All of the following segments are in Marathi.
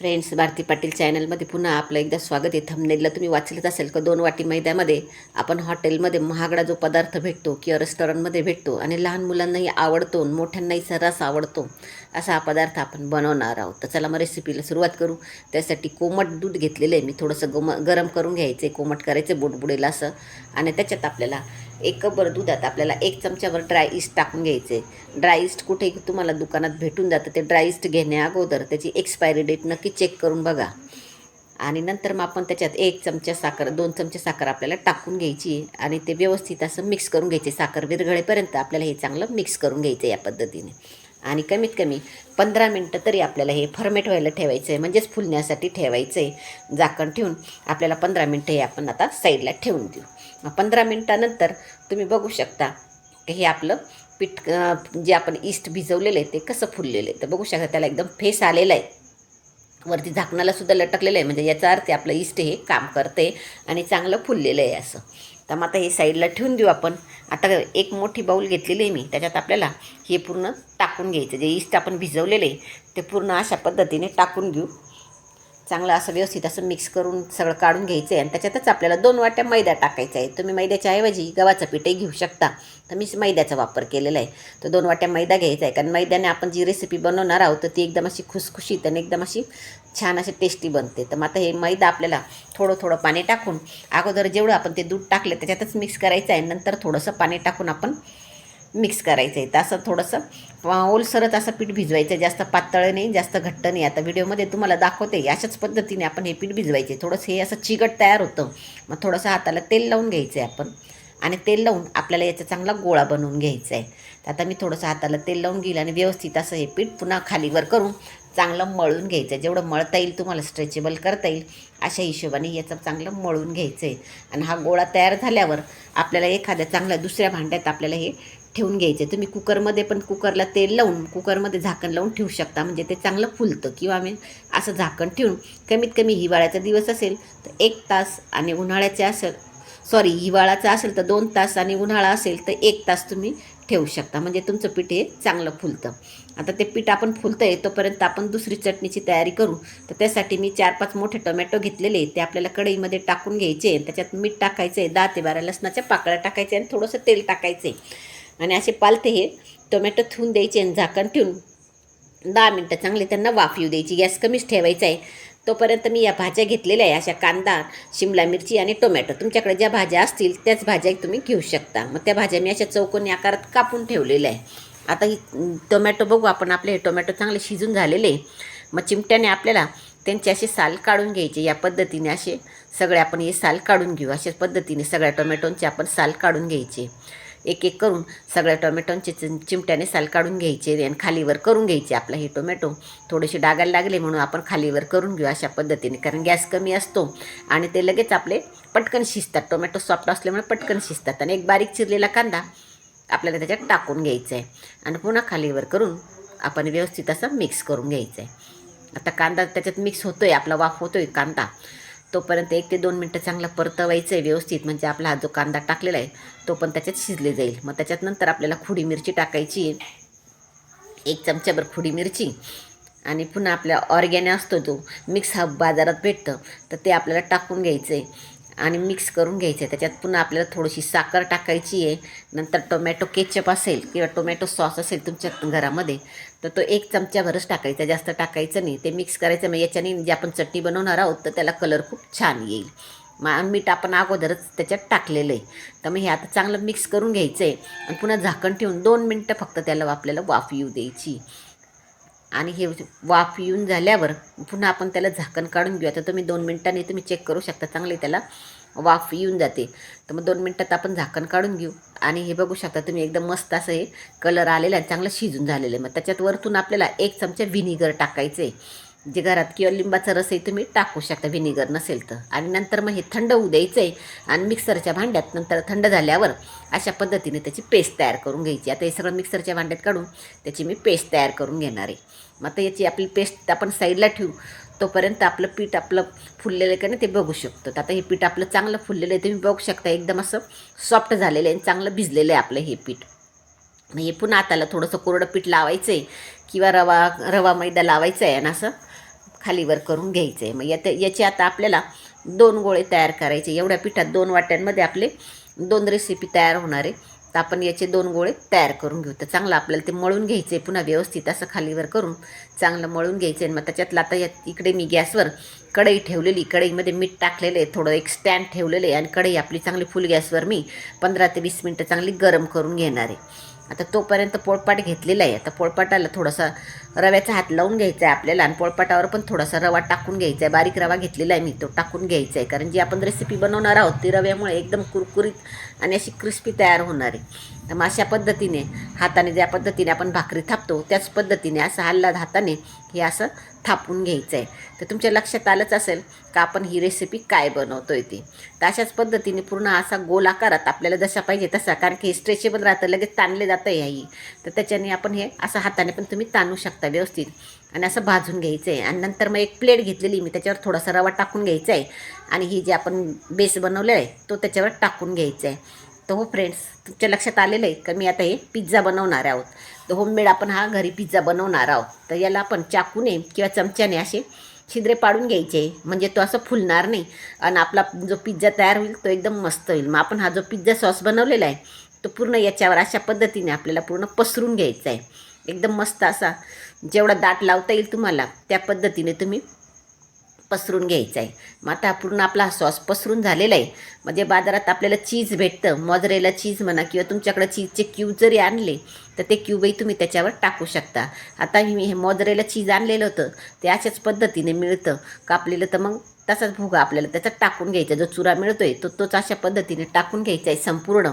फ्रेंड्स भारती पाटील चॅनलमध्ये पुन्हा आपलं एकदा स्वागत आहे. थंबनेलला तुम्ही वाचलंच असेल का? दोन वाटी मैद्यामध्ये आपण हॉटेलमध्ये महागडा जो पदार्थ भेटतो किंवा रेस्टॉरंटमध्ये भेटतो आणि लहान मुलांनाही आवडतो आणि मोठ्यांनाही सर्रास आवडतो असा हा पदार्थ आपण बनवणार आहोत. तर चला मग रेसिपीला सुरुवात करू. त्यासाठी कोमट दूध घेतलेलं आहे. मी थोडंसं गम गरम करून घ्यायचं आहे कोमट करायचं बुडबुडेला असं. आणि त्याच्यात आपल्याला एक कपभर दुधात आपल्याला एक चमच्यावर ड्राय इस्ट टाकून घ्यायचं. आहे ड्राय इस्ट कुठे तुम्हाला दुकानात भेटून जातं. ते ड्राय इस्ट घेण्या अगोदर त्याची एक्सपायरी डेट नक्की चेक करून बघा. आणि नंतर मग आपण त्याच्यात एक चमचा साखर दोन चमचे साखर आपल्याला टाकून घ्यायची. आणि ते व्यवस्थित असं मिक्स करून घ्यायचे. साखर विरघळेपर्यंत आपल्याला हे चांगलं मिक्स करून घ्यायचं या पद्धतीने. आणि कमीत कमी पंधरा मिनटं तरी आपल्याला हे फर्मेट व्हायला ठेवायचं आहे म्हणजेच फुलण्यासाठी ठेवायचं आहे झाकण ठेवून आपल्याला पंधरा मिनटं हे आपण आता साईडला ठेवून देऊ. पंधरा मिनटानंतर तुम्ही बघू शकता की हे आपलं पीठ जे आपण ईस्ट भिजवलेलं आहे ते कसं फुललेलं आहे. तर बघू शकता त्याला एकदम फेस आलेला आहे. वरती झाकणाला सुद्धा लटकलेलं आहे. म्हणजे याचा अर्थ आपलं इष्ट हे काम करते आणि चांगलं फुललेलं आहे असं. तर मग आता हे साईडला ठेवून देऊ आपण. आता एक मोठी बाऊल घेतलेली आहे मी. त्याच्यात आपल्याला हे पूर्ण टाकून घ्यायचं. जे इष्ट आपण भिजवलेलं आहे ते पूर्ण अशा पद्धतीने टाकून घेऊ. चांगलं असं व्यवस्थित असं मिक्स करून सगळं काढून घ्यायचं आहे आणि त्याच्यातच आपल्याला दोन वाट्या मैदा टाकायचा आहे. तुम्ही मैद्याच्या ऐवजी गव्हाचं पीठही घेऊ शकता. तर मी मैद्याचा वापर केलेला आहे. तर दोन वाट्या मैदा घ्यायचा आहे. कारण मैद्याने आपण जी रेसिपी बनवणार आहोत तर ती एकदम अशी खुसखुशीत आणि एकदम अशी छान अशी टेस्टी बनते. तर मग आता हे मैदा आपल्याला थोडं थोडं पाणी टाकून अगोदर जेवढं आपण ते दूध टाकलं त्याच्यातच मिक्स करायचं आहे. नंतर थोडंसं पाणी टाकून आपण मिक्स करायचं आहे तर असं थोडंसं ओलसरच असं पीठ भिजवायचं आहे जास्त पातळ नाही जास्त घट्ट नाही. आता व्हिडिओमध्ये तुम्हाला दाखवते अशाच पद्धतीने आपण हे पीठ भिजवायचे. थोडंसं हे असं चिकट तयार होतं. मग थोडंसं हाताला तेल लावून घ्यायचं आहे आपण. आणि तेल लावून आपल्याला याचा चांगला गोळा बनवून घ्यायचा आहे तर आता मी थोडंसं हाताला तेल लावून घेईल आणि व्यवस्थित असं हे पीठ पुन्हा खालीवर करून चांगलं मळून घ्यायचं आहे जेवढं मळता येईल तुम्हाला स्ट्रेचेबल करता येईल. अशा हिशोबाने याचं चांगलं मळून घ्यायचं आहे आणि हा गोळा तयार झाल्यावर आपल्याला एखाद्या चांगल्या दुसऱ्या भांड्यात आपल्याला हे ठेवून घ्यायचे. तुम्ही कुकरमध्ये पण कुकरला तेल लावून कुकरमध्ये झाकण लावून ठेवू शकता. म्हणजे ते चांगलं फुलतं किंवा आम्ही असं झाकण ठेवून कमीत कमी हिवाळ्याचा दिवस असेल तर एक तास आणि उन्हाळ्याचे असेल सॉरी हिवाळ्याचा असेल तर दोन तास आणि उन्हाळा असेल तर एक तास तुम्ही ठेवू शकता. म्हणजे तुमचं पीठ हे चांगलं फुलतं. आता ते पीठ आपण फुलतं आहे तोपर्यंत आपण दुसरी चटणीची तयारी करू. तर त्यासाठी मी चार पाच मोठे टोमॅटो घेतलेले ते आपल्याला कढईमध्ये टाकून घ्यायचे. त्याच्यात मीठ टाकायचं आहे दहा ते बारा लसणाच्या पाकळ्या टाकायचे आणि थोडंसं तेल टाकायचं आहे आणि असे पालते हे. टोमॅटो ठेवून द्यायचे आणि झाकण ठेवून दहा मिनटं चांगले त्यांना वाफ येऊ द्यायची. गॅस कमीच ठेवायचा आहे. तोपर्यंत मी या भाज्या घेतलेल्या आहे. अशा कांदा शिमला मिरची आणि टोमॅटो. तुमच्याकडे ज्या भाज्या असतील त्याच भाज्या तुम्ही घेऊ शकता. मग त्या भाज्या मी अशा चौकोनी आकारात कापून ठेवलेल्या आहे. आता ही टोमॅटो बघू आपण. आपले हे टोमॅटो चांगले शिजून झालेले आहे. मग चिमट्याने आपल्याला त्यांचे असे साल काढून घ्यायचे. या पद्धतीने असे सगळे आपण हे साल काढून घेऊ. अशाच पद्धतीने सगळ्या टोमॅटोंचे आपण साल काढून घ्यायचे. एक एक करून सगळ्या टोमॅटोंचे चिम- चिमट्याने साल काढून घ्यायचे आणि खालीवर करून घ्यायचे आपला हे टोमॅटो. थोडेसे डागायला लागले म्हणून आपण खालीवर करून घेऊ अशा पद्धतीने कारण गॅस कमी असतो आणि ते लगेच आपले पटकन शिजतात. टोमॅटो सॉफ्ट असल्यामुळे पटकन शिजतात आणि एक बारीक चिरलेला कांदा आपल्याला त्याच्यात टाकून घ्यायचा आहे आणि पुन्हा खालीवर करून आपण व्यवस्थित असं मिक्स करून घ्यायचं आहे आता कांदा त्याच्यात मिक्स होतो आहे आपला वाफ होतो आहे कांदा. तोपर्यंत एक ते दोन मिनटं चांगला परतवायचं आहे व्यवस्थित म्हणजे आपला हा जो कांदा टाकलेला आहे तो पण त्याच्यात शिजले जाईल. मग त्याच्यात नंतर आपल्याला खुडी मिरची टाकायची आहे. एक चमच्याभर खुडी मिरची आणि पुन्हा आपल्या ऑरगॅने असतो तो मिक्स हा बाजारात भेटतं तर ते आपल्याला टाकून घ्यायचं आहे आणि मिक्स करून घ्यायचं. आहे त्याच्यात पुन्हा आपल्याला थोडीशी साखर टाकायची आहे. नंतर टोमॅटो केचप असेल किंवा टोमॅटो सॉस असेल तुमच्या घरामध्ये तर तो एक चमच्याभरच टाकायचा. जास्त टाकायचं नाही. ते मिक्स करायचं. मग याच्याने जे आपण चटणी बनवणार आहोत तर त्याला कलर खूप छान येईल. मग मीठ आपण अगोदरच त्याच्यात टाकलेलं आहे. तर मग हे आता चांगलं मिक्स करून घ्यायचं आहे आणि पुन्हा झाकण ठेवून दोन मिनटं फक्त त्याला आपल्याला वाफ येऊ द्यायची. आणि हे वाफ येऊन झाल्यावर पुन्हा आपण त्याला झाकण काढून घेऊ आता तुम्ही दोन मिनटांनी तुम्ही चेक करू शकता. चांगले त्याला. वाफ येऊन जाते. तर मग दोन मिनटात आपण झाकण काढून घेऊ. आणि हे बघू शकता तुम्ही एकदम मस्त असं हे कलर आलेला आहे. चांगलं शिजून झालेलं आहे. मग त्याच्यात वरतून आपल्याला एक चमचा व्हिनेगर टाकायचं आहे. जे घरात किंवा लिंबाचा रसही तुम्ही टाकू शकता. व्हिनेगर नसेल तर. आणि नंतर मग हे थंड होऊ द्यायचं आहे. आणि मिक्सरच्या भांड्यात नंतर थंड झाल्यावर अशा पद्धतीने त्याची पेस्ट तयार करून घ्यायची. आता हे सगळं मिक्सरच्या भांड्यात काढून त्याची मी पेस्ट तयार करून घेणार आहे. मग आता याची आपली पेस्ट आपण साईडला ठेवू. तोपर्यंत आपलं पीठ आपलं फुललेलं आहे का नाही ते बघू शकतो. तर आता हे पीठ आपलं चांगलं फुललेलं आहे तुम्ही बघू शकता एकदम असं सॉफ्ट झालेलं आहे आणि चांगलं भिजलेलं आहे आपलं हे पीठ. मग हे पुन्हा हाताला थोडंसं कोरडं पीठ लावायचं आहे किंवा रवा रवा मैदा लावायचा आहे आणि असं खालीवर करून घ्यायचं आहे मग यात याचे आता आपल्याला दोन गोळे तयार करायचे. एवढ्या पिठात दोन वाट्यांमध्ये आपले दोन रेसिपी तयार होणार आहे. तर आपण याचे दोन गोळे तयार करून घेऊ. तर चांगलं आपल्याला ते मळून घ्यायचे पुन्हा व्यवस्थित असं खालीवर करून चांगलं मळून घ्यायचं आहे मग त्याच्यातलं आता या इकडे मी गॅसवर कढई ठेवलेली कढईमध्ये मीठ टाकलेलं आहे थोडं एक स्टँड ठेवलेलं आहे. आणि कढई आपली चांगली फुल गॅसवर मी पंधरा ते वीस मिनटं चांगली गरम करून घेणार आहे. आता तोपर्यंत पोळपाट घेतलेला आहे. आता पोळपाटाला थोडासा रव्याचा हात लावून घ्यायचा आहे आपल्याला आणि पोळपाटावर पण थोडासा रवा टाकून घ्यायचा आहे. बारीक रवा घेतलेला आहे मी तो टाकून घ्यायचा आहे. कारण जी आपण रेसिपी बनवणार आहोत ती रव्यामुळे एकदम कुरकुरीत आणि अशी क्रिस्पी तयार होणार आहे. तर मग अशा पद्धतीने हाताने ज्या पद्धतीने आपण भाकरी थापतो त्याच पद्धतीने असं हल्ला हाताने हे असं थापून घ्यायचं आहे तर तुमच्या लक्षात आलंच असेल का आपण ही रेसिपी काय बनवतो आहे ती? तर अशाच पद्धतीने पूर्ण असा गोल आकारात आपल्याला जसा पाहिजे तसा कारण की हे स्ट्रेचेबल राहतं लगेच ताणले जातं ह्याही तर त्याच्याने आपण हे असं हाताने पण तुम्ही ताणू शकता व्यवस्थित. आणि असं भाजून घ्यायचं आहे आणि नंतर मग एक प्लेट घेतलेली मी त्याच्यावर थोडासा रवा टाकून घ्यायचा आहे आणि ही जी आपण बेस बनवलेला आहे तो त्याच्यावर टाकून घ्यायचा आहे तर हो फ्रेंड्स तुमच्या लक्षात आलेलं आहे का मी आता हे पिझ्झा बनवणार आहोत? तर होममेड आपण हा घरी पिझ्झा बनवणार आहोत. तर याला आपण चाकूने किंवा चमच्याने असे छिद्रे पाडून घ्यायचे. म्हणजे तो असं फुलणार नाही. आणि आपला जो पिझ्झा तयार होईल तो एकदम मस्त होईल. मग आपण हा जो पिझ्झा सॉस बनवलेला आहे तो पूर्ण याच्यावर अशा पद्धतीने आपल्याला पूर्ण पसरून घ्यायचा आहे. एकदम मस्त असा जेवढा दाट लावता येईल तुम्हाला त्या पद्धतीने तुम्ही पसरून घ्यायचा आहे मग आता पूर्ण आपला हा सॉस पसरून झालेला आहे म्हणजे बाजारात आपल्याला चीज भेटतं. मॉजरेला चीज म्हणा किंवा तुमच्याकडे चीजचे क्यूब जरी आणले तर ते क्यूबही तुम्ही त्याच्यावर टाकू शकता. आता मी हे मॉजरेला चीज आणलेलं होतं ते अशाच पद्धतीने मिळतं. कापलेलं तर मग तसाच भुगा आपल्याला त्याचा टाकून घ्यायचा. जो चुरा मिळतो आहे तो तोच अशा पद्धतीने टाकून घ्यायचा आहे संपूर्ण.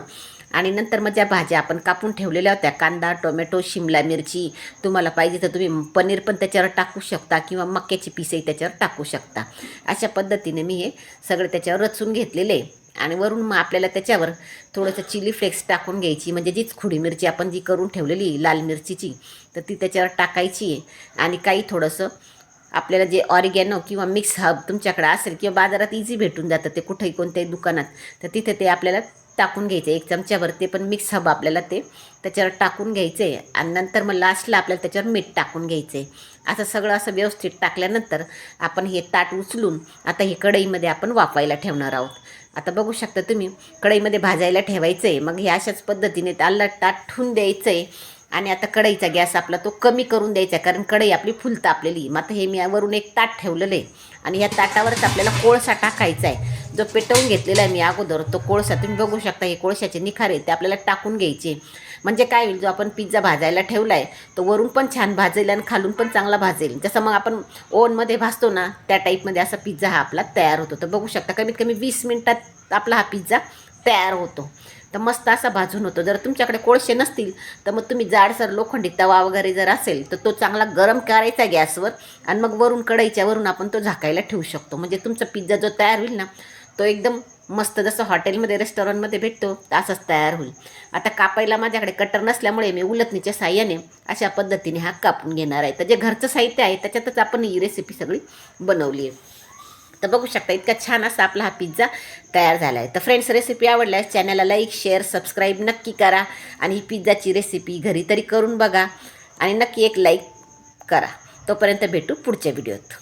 आणि नंतर मग ज्या भाज्या आपण कापून ठेवलेल्या होत्या कांदा टोमॅटो शिमला मिरची तुम्हाला पाहिजे तर तुम्ही पनीर पण त्याच्यावर टाकू शकता किंवा मक्याची पिसही त्याच्यावर टाकू शकता. अशा पद्धतीने मी हे सगळं त्याच्यावर रचून घेतलेले आणि वरून मग आपल्याला त्याच्यावर थोडंसं चिली फ्लेक्स टाकून घ्यायची. म्हणजे जीच खुडी मिरची आपण जी करून ठेवलेली लाल मिरचीची तर ती त्याच्यावर टाकायची आहे आणि काही थोडंसं आपल्याला जे ऑरिगॅनो किंवा मिक्स हब तुमच्याकडे असेल किंवा बाजारात इझी भेटून जातं ते कुठेही कोणत्याही दुकानात तर तिथे ते आपल्याला टाकून घ्यायचे. एक चमच्यावरती पण मिक्स हवं आपल्याला ते. त्याच्यावर टाकून घ्यायचे. आणि नंतर मग लास्टला आपल्याला त्याच्यावर मीठ टाकून घ्यायचे. असं सगळं असं व्यवस्थित टाकल्यानंतर आपण हे ताट उचलून आता हे कढईमध्ये आपण वाफायला ठेवणार आहोत. आता बघू शकता तुम्ही कढईमध्ये भाजायला ठेवायचं आहे मग हे अशाच पद्धतीने त्याला ताट ठेवून द्यायचं आहे आणि आता कढईचा गॅस आपला तो कमी करून द्यायचा आहे कारण कढई आपली फुल तापलेली मग आता हे मी वरून एक ताट ठेवलेलं आहे. आणि ह्या ताटावरच आपल्याला कोळसा टाकायचा आहे. जो पेटवून घेतलेला आहे मी अगोदर तो कोळसा तुम्ही बघू शकता हे कोळशाचे निखारे ते आपल्याला टाकून घ्यायचे. म्हणजे काय होईल जो आपण पिझ्झा भाजायला ठेवला आहे तो वरून पण छान भाजेल आणि खालून पण चांगला भाजेल. जसं मग आपण ओनमध्ये भाजतो ना त्या टाईपमध्ये असा पिझ्झा हा आपला तयार होतो. तर बघू शकता कमीत कमी वीस मिनटात आपला हा पिझ्झा तयार होतो. तर मस्त असा भाजून होतो. जर तुमच्याकडे कोळसे नसतील तर मग तुम्ही जाडसर लोखंडी तवा वगैरे जर असेल तर तो चांगला गरम करायचा गॅसवर आणि मग वरून कढईच्या वरून आपण तो झाकायला ठेवू शकतो. म्हणजे तुमचा पिझ्झा जो तयार होईल ना तो एकदम मस्त जसं हॉटेलमध्ये रेस्टॉरंटमध्ये भेटतो तसाच तयार होईल. आता कापायला माझ्याकडे कटर नसल्यामुळे मी उलटणीच्या साह्याने अशा पद्धतीने हा कापून घेणार आहे. तर जे घरचं साहित्य आहे त्याच्यातच आपण ही रेसिपी सगळी बनवली आहे. तर बघू शकता इतका छान असा आपला हा पिझ्झा तयार झाला आहे तर फ्रेंड्स रेसिपी आवडल्यास चॅनलला लाईक शेअर सबस्क्राईब नक्की करा आणि ही पिझ्झाची रेसिपी घरी तरी करून बघा आणि नक्की एक लाईक करा. तोपर्यंत भेटू पुढच्या व्हिडिओत